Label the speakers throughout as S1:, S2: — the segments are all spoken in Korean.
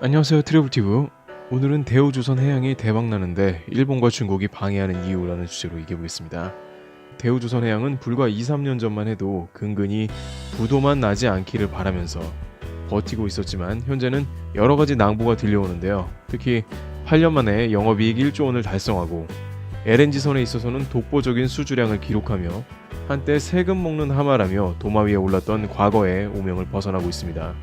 S1: 안녕하세요 트래블티브. 오늘은 대우조선 해양이 대박나는데 일본과 중국이 방해하는 이유라는 주제로 얘기해보겠습니다. 대우조선 해양은 불과 2, 3년 전만 해도 근근히 부도만 나지 않기를 바라면서 버티고 있었지만 현재는 여러 가지 낭보가 들려오는데요. 특히 8년 만에 영업이익 1조 원을 달성하고 LNG선에 있어서는 독보적인 수주량을 기록하며 한때 세금 먹는 하마라며 도마 위에 올랐던 과거의 오명을 벗어나고 있습니다.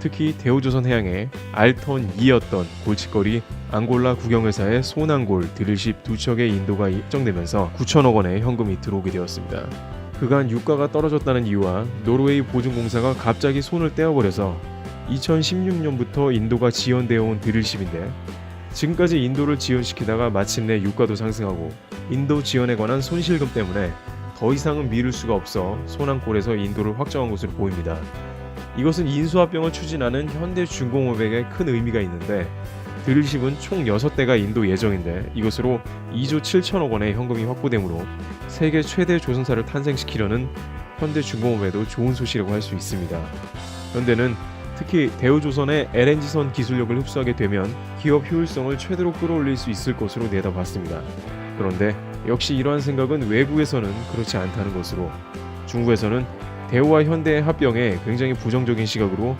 S1: 특히 대우조선 해양의 알턴 2였던 골칫거리 앙골라 국영회사의 소낭골 드릴십 두 척의 인도가 입정되면서 9천억 원의 현금이 들어오게 되었습니다. 그간 유가가 떨어졌다는 이유와 노르웨이 보증공사가 갑자기 손을 떼어버려서 2016년부터 인도가 지연되어 온 드릴십인데 지금까지 인도를 지연시키다가 마침내 유가도 상승하고 인도 지연에 관한 손실금 때문에 더 이상은 미룰 수가 없어 소낭골에서 인도를 확정한 것으로 보입니다. 이것은 인수합병을 추진하는 현대중공업에게 큰 의미가 있는데 드릴십은 총 6대가 인도 예정인데 이것으로 2조 7천억 원의 현금이 확보되므로 세계 최대 조선사를 탄생시키려는 현대중공업에도 좋은 소식이라고 할 수 있습니다. 현대는 특히 대우조선의 LNG선 기술력을 흡수하게 되면 기업 효율성을 최대로 끌어올릴 수 있을 것으로 내다봤습니다. 그런데 역시 이러한 생각은 외부에서는 그렇지 않다는 것으로 중국에서는 대우와 현대의 합병에 굉장히 부정적인 시각으로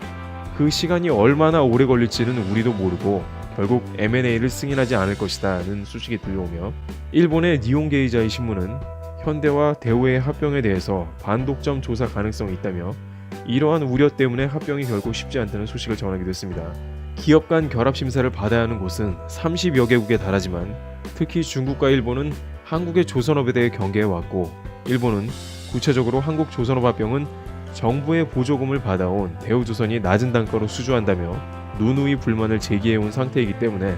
S1: 그 시간이 얼마나 오래 걸릴지는 우리도 모르고 결국 M&A를 승인하지 않을 것이다는 소식이 들려오며 일본의 니온 게이자의 신문은 현대와 대우의 합병에 대해서 반독점 조사 가능성이 있다며 이러한 우려 때문에 합병이 결코 쉽지 않다는 소식을 전하기도 했습니다. 기업 간 결합 심사를 받아야 하는 곳은 30여 개국에 달하지만 특히 중국과 일본은 한국의 조선업에 대해 경계해 왔고 일본은 구체적으로 한국 조선업합병은 정부의 보조금을 받아온 대우조선이 낮은 단가로 수주한다며 누누이 불만을 제기해온 상태이기 때문에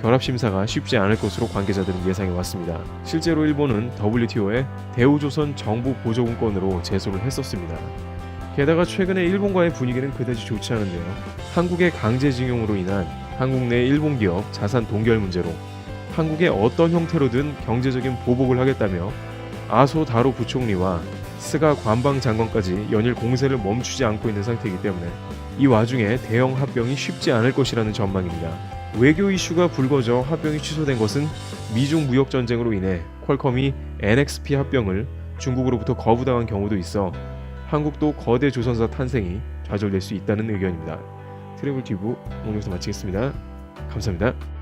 S1: 결합 심사가 쉽지 않을 것으로 관계자들은 예상해 왔습니다. 실제로 일본은 WTO에 대우조선 정부 보조금권으로 제소를 했었습니다. 게다가 최근에 일본과의 분위기는 그다지 좋지 않은데요. 한국의 강제징용으로 인한 한국 내 일본 기업 자산 동결 문제로 한국의 어떤 형태로든 경제적인 보복을 하겠다며 아소 다로 부총리와 스가 관방 장관까지 연일 공세를 멈추지 않고 있는 상태이기 때문에 이 와중에 대형 합병이 쉽지 않을 것이라는 전망입니다. 외교 이슈가 불거져 합병이 취소된 것은 미중 무역 전쟁으로 인해 퀄컴이 NXP 합병을 중국으로부터 거부당한 경우도 있어 한국도 거대 조선사 탄생이 좌절될 수 있다는 의견입니다. 트래블 튜브 오늘 여기서 마치겠습니다. 감사합니다.